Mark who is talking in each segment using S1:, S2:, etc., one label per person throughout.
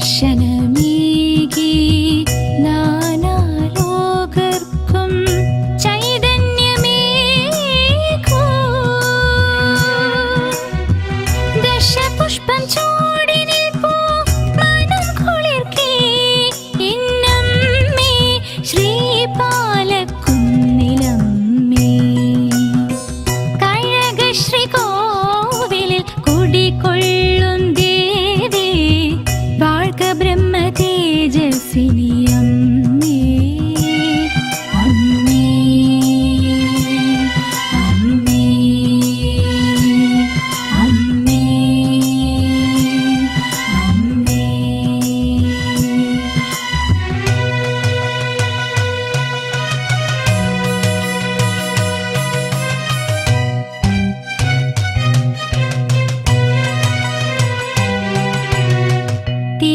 S1: Shannon.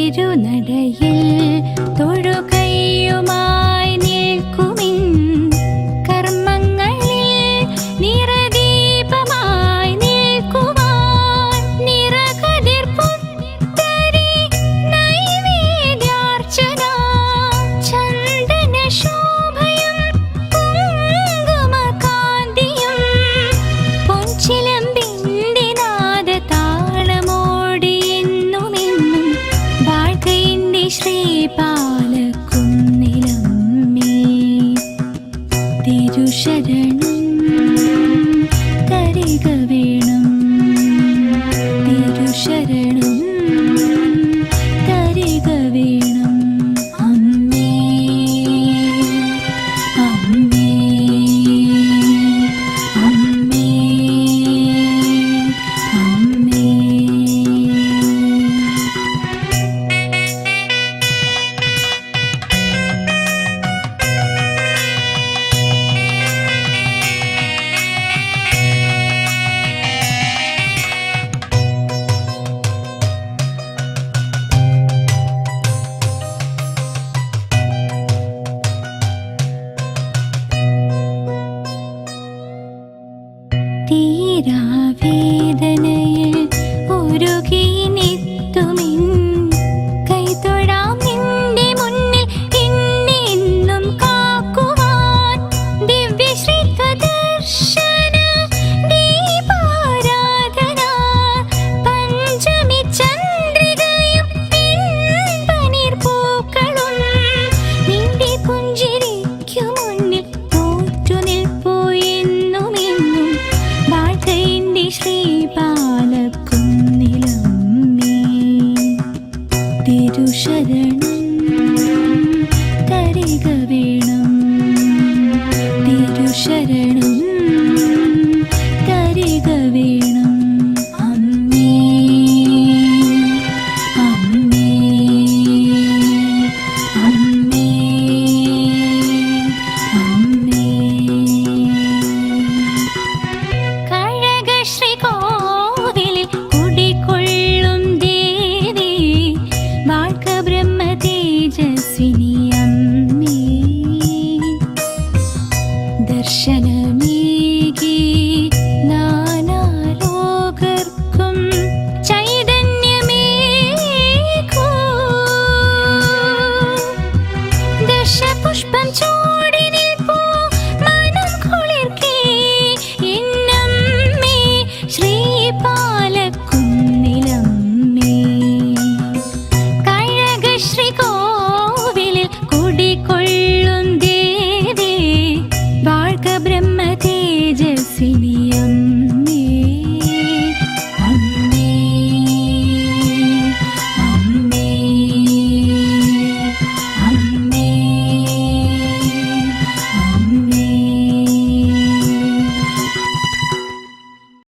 S1: പെരുനടയിൽ Shripa തീരാവേദനയിൽ ഒരുകി തിരുശരണം തരിക വേണം. തിരുശരണം.